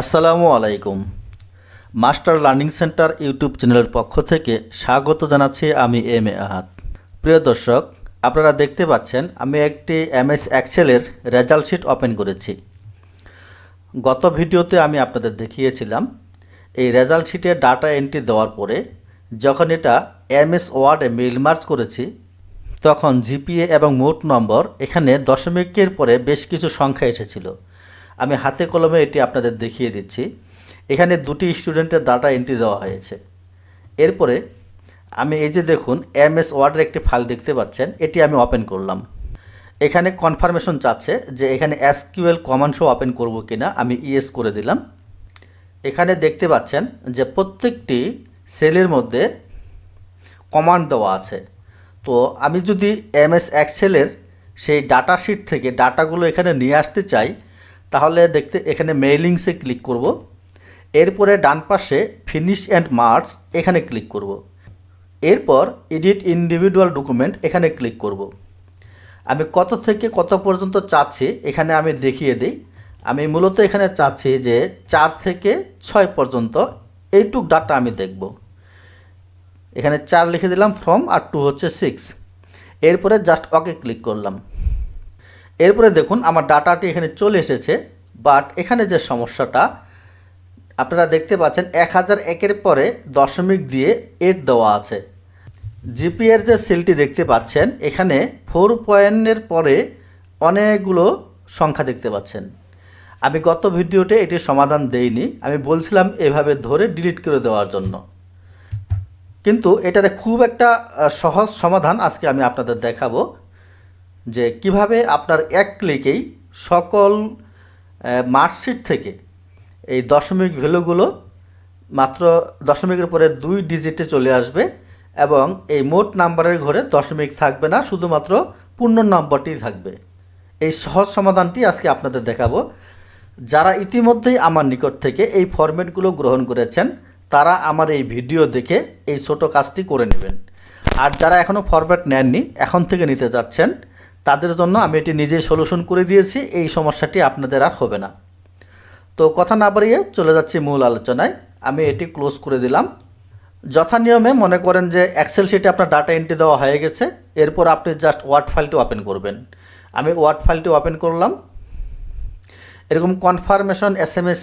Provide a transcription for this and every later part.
আসসালামু আলাইকুম। Master learning centre YouTube চ্যানেলের পক্ষ থেকে স্বাগত জানাচ্ছি আমি এম এ আহাত প্রিয় দর্শক, আপনারা দেখতে পাচ্ছেন আমি একটি এমএস এক্সেলের রেজাল্ট শিট ওপেন করেছি। গত ভিডিওতে আমি আপনাদের দেখিয়েছিলাম, এই রেজাল্ট শিটে ডাটা এন্ট্রি দেওয়ার পরে যখন এটা এমএস ওয়ার্ডে মেইল মার্চ করেছি, তখন জিপিএ এবং মোট নম্বর এখানে দশমিকের পরে বেশ কিছু সংখ্যা এসেছিল। আমি হাতে কলমে এটি আপনাদের দেখিয়ে দিচ্ছি। এখানে দুটি স্টুডেন্টের ডাটা এন্ট্রি দেওয়া হয়েছে। এরপরে আমি এই যে দেখুন এম এস ওয়ার্ডের একটি ফাইল দেখতে পাচ্ছেন, এটি আমি ওপেন করলাম। এখানে কনফার্মেশন চাচ্ছে যে এখানে এসকিউএল কমান্ড শো ওপেন করব কিনা, আমি ইএস করে দিলাম। এখানে দেখতে পাচ্ছেন যে প্রত্যেকটি সেলের মধ্যে কমান্ড দেওয়া আছে। তো আমি যদি এম এস এক্সেলের সেই ডাটা শিট থেকে ডাটাগুলো এখানে নিয়ে আসতে চাই তাহলে দেখতে এখানে মেইলিংসে ক্লিক করব। এরপরে ডান পাশে ফিনিশ অ্যান্ড মার্চ এখানে ক্লিক করব। এরপর এডিট ইন্ডিভিজুয়াল ডকুমেন্ট এখানে ক্লিক করব। আমি কত থেকে কত পর্যন্ত চাচ্ছি এখানে আমি দেখিয়ে দিই। আমি মূলত এখানে চাচ্ছি যে চার থেকে ছয় পর্যন্ত এইটুক ডাটা আমি দেখব। এখানে চার লিখে দিলাম ফ্রম আর টু হচ্ছে সিক্স এরপরে জাস্ট ওকে ক্লিক করলাম। এরপরে দেখুন, আমার ডাটাটি এখানে চলে এসেছে বাট এখানে যে সমস্যাটা, আপনারা দেখতে পাচ্ছেন এক হাজার একের পরে দশমিক দিয়ে এর দেওয়া আছে। জিপিএর যে সেলটি দেখতে পাচ্ছেন, এখানে ফোর পয়েন্টের পরে অনেকগুলো সংখ্যা দেখতে পাচ্ছেন। আমি গত ভিডিওতে এটির সমাধান দেইনি, আমি বলছিলাম এভাবে ধরে ডিলিট করে দেওয়ার জন্য। কিন্তু এটার খুব একটা সহজ সমাধান আজকে আমি আপনাদের দেখাবো। যে কীভাবে আপনার এক ক্লিকেই সকল মার্কশিট থেকে এই দশমিক ভ্যালুগুলো মাত্র দশমিকের পরে দুই ডিজিটে চলে আসবে এবং এই মোট নাম্বারের ঘরে দশমিক থাকবে না, শুধুমাত্র পূর্ণ নম্বরটি থাকবে। এই সহজ সমাধানটি আজকে আপনাদের দেখাবো। যারা ইতিমধ্যেই আমার নিকট থেকে এই ফরম্যাটগুলো গ্রহণ করেছেন, তারা আমার এই ভিডিও দেখে এই ছোট কাজটি করে নেবেন। আর যারা এখনও ফরম্যাট নেননি, এখন থেকে নিতে যাচ্ছেন তাদের জন্য আমি এটি নিজেই সলিউশন করে দিয়েছি, এই সমস্যাটি আপনাদের আর হবে না। তো কথা না বাড়িয়ে চলে যাচ্ছি মূল আলোচনায়। আমি এটি ক্লোজ করে দিলাম। যথা নিয়মে মনে করেন যে এক্সেল শিটে আপনার ডাটা এন্ট্রি দেওয়া হয়ে গেছে, এরপর আপনি জাস্ট ওয়ার্ড ফাইলটি ওপেন করবেন। আমি ওয়ার্ড ফাইলটি ওপেন করলাম। এরকম কনফার্মেশন এস এম এস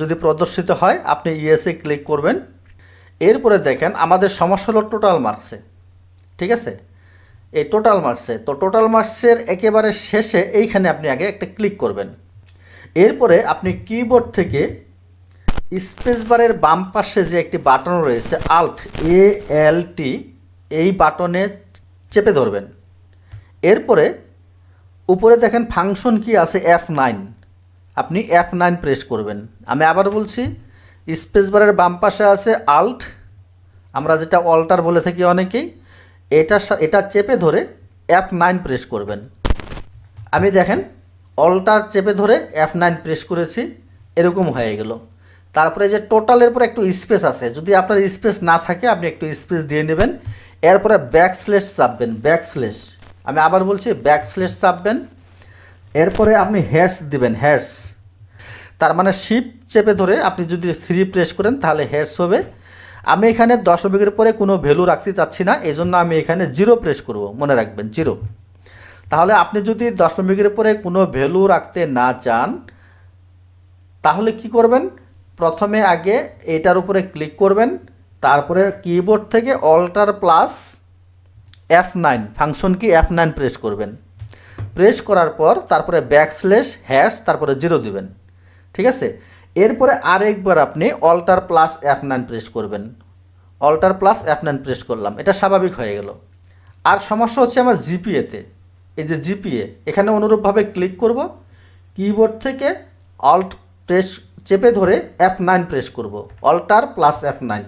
যদি প্রদর্শিত হয়, আপনি ইএসএ ক্লিক করবেন। এরপরে দেখেন আমাদের সমস্যা হলো টোটাল মার্কসে ঠিক আছে? এই টোটাল মার্কসে তো টোটাল মার্কসের একেবারে শেষে এইখানে আপনি আগে একটা ক্লিক করবেন। এরপরে আপনি কিবোর্ড থেকে স্পেস বারের বাম পাশে যে একটি বাটন রয়েছে আল্ট এ এল টি এই বাটনে চেপে ধরবেন। এরপরে উপরে দেখেন ফাংশন কি আছে এফ নাইন আপনি এফ নাইন প্রেস করবেন। আমি আবার বলছি স্পেস বারের বাম পাশে আছে আল্ট আমরা যেটা অল্টার বলে থাকি অনেকেই এটা এটা চেপে ধরে এফ নাইন প্রেস করবেন। আমি দেখেন অল্টার চেপে ধরে এফ নাইন প্রেস করেছি, এরকম হয়ে গেল। তারপরে যে টোটালের পরে একটু স্পেস আছে, যদি আপনার স্পেস না থাকে, আপনি একটু স্পেস দিয়ে নেবেন। এরপরে ব্যাক স্লেশ চাপবেন ব্যাক স্লেশ আমি আবার বলছি ব্যাক স্লেস চাপবেন। এরপরে আপনি হ্যাশ দিবেন হ্যাশ তার মানে শিপ চেপে ধরে আপনি যদি থ্রি প্রেস করেন, তাহলে হ্যাশ হবে। আমি এখানে দশমিকের পরে কোনো ভ্যালু রাখতে চাচ্ছি না এই জন্য আমি এখানে জিরো প্রেস করব। মনে রাখবেন জিরো তাহলে আপনি যদি দশমিকের পরে কোনো ভ্যালু রাখতে না চান, তাহলে কি করবেন? প্রথমে আগে এটার উপরে ক্লিক করবেন, তারপরে কিবোর্ড থেকে alter plus F nine function key F nine press করবেন। প্রেস করার পর তারপরে ব্যাকস্লেশ হ্যাশ তারপরে জিরো দিবেন। ঠিক আছে? এরপরে আরেকবার আপনি alter plus F nine press করবেন। Alter plus F nine press করলাম, এটা স্বাভাবিক হয়ে গেল। আর সমস্যা হচ্ছে আমার জিপিএতে এই যে জিপিএ এখানে অনুরূপভাবে ক্লিক করব কিবোর্ড থেকে অল্ট প্রেস চেপে ধরে এফ নাইন প্রেস করব। অল্টার প্লাস এফ নাইন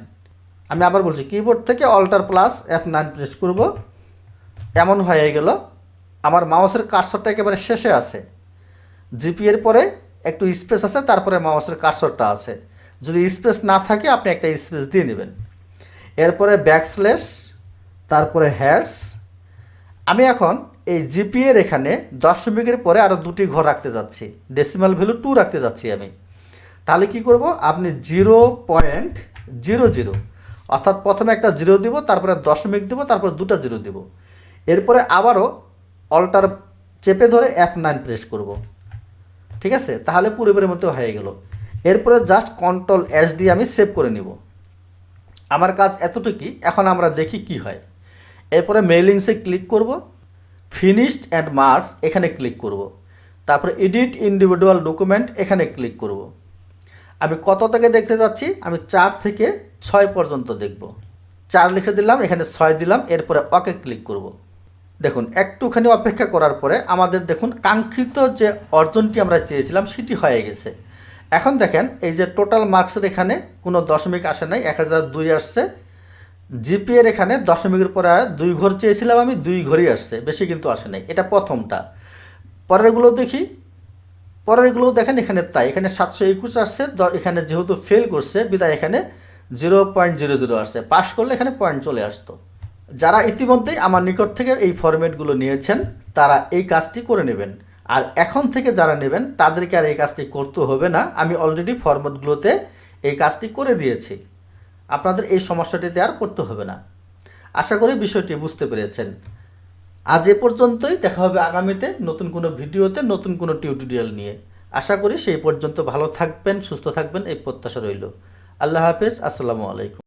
আমি আবার বলছি কিবোর্ড থেকে alter plus F nine press করব। এমন হয়ে গেল। আমার মাউসের কার্সরটা একেবারে শেষে আছে। জিপিএর পরে একটু স্পেস আছে, তারপরে মাউসের কার্সরটা আছে। যদি স্পেস না থাকে, আপনি একটা স্পেস দিয়ে নেবেন। এরপরে ব্যাকস্লেশ তারপরে হ্যাশ। আমি এখন এই জিপিএর এখানে দশমিকের পরে আরও দুটি ঘর রাখতে যাচ্ছি। ডেসিমাল ভ্যালু টু রাখতে যাচ্ছি আমি। তাহলে কি করব? আপনি জিরো পয়েন্ট জিরো জিরো, অর্থাৎ প্রথমে একটা জিরো দিব, তারপরে দশমিক দিব, তারপর দুটো জিরো দিব। এরপরে আবারও অল্টার চেপে ধরে অ্যাপ নাইন প্রেস করব। ঠিক আছে? তাহলে পুরোপুরের মতো হয়ে গেল। এরপরে জাস্ট কন্ট্রোল এস দিয়ে আমি সেভ করে নিব। আমার কাজ এতটুকুই, এখন আমরা দেখি কি হয়। এরপরে মেইলিংসে ক্লিক করব। ফিনিশড অ্যান্ড মার্কস এখানে ক্লিক করব। তারপরে এডিট ইন্ডিভিজুয়াল ডকুমেন্ট এখানে ক্লিক করব। আমি কত থেকে দেখতে যাচ্ছি? আমি চার থেকে ছয় পর্যন্ত দেখব। চার লিখে দিলাম, এখানে ছয় দিলাম, এরপরে ওকে ক্লিক করব। দেখুন, একটুখানি অপেক্ষা করার পরে আমাদের দেখুন কাঙ্ক্ষিত যে অর্জনটি আমরা চেয়েছিলাম, সেটি হয়ে গেছে। এখন দেখেন, এই যে টোটাল মার্কসের এখানে কোনো দশমিক আসে নাই, এক হাজার দুই আসছে। জিপিএর এখানে দশমিকের পরে দুই ঘর চেয়েছিলাম আমি, দুই ঘরই আসছে, বেশি কিন্তু আসে নাই। এটা প্রথমটা। পরেরগুলো দেখি। পরেরগুলো দেখেন, এখানে তাই, এখানে সাতশো একুশ আসছে এখানে যেহেতু ফেল করছে, বিদায় এখানে জিরো পয়েন্ট জিরো জিরো আসছে। পাশ করলে এখানে পয়েন্ট চলে আসতো। যারা ইতিমধ্যেই আমার নিকট থেকে এই ফরম্যাটগুলো নিয়েছেন, তারা এই কাজটি করে নেবেন। আর এখন থেকে যারা নেবেন, তাদেরকে আর এই কাজটি করতে হবে না। আমি অলরেডি ফরম্যাটগুলোতে এই কাজটি করে দিয়েছি। আপনাদের এই সমস্যাটিতে আর পড়তে হবে না। আশা করি বিষয়টি বুঝতে পেরেছেন। আজ এ পর্যন্তই। দেখা হবে আগামীতে নতুন কোনো ভিডিওতে, নতুন কোনো টিউটোরিয়াল নিয়ে। আশা করি সেই পর্যন্ত ভালো থাকবেন, সুস্থ থাকবেন, এই প্রত্যাশা রইল। আল্লাহ হাফেজ। আসসালামু আলাইকুম।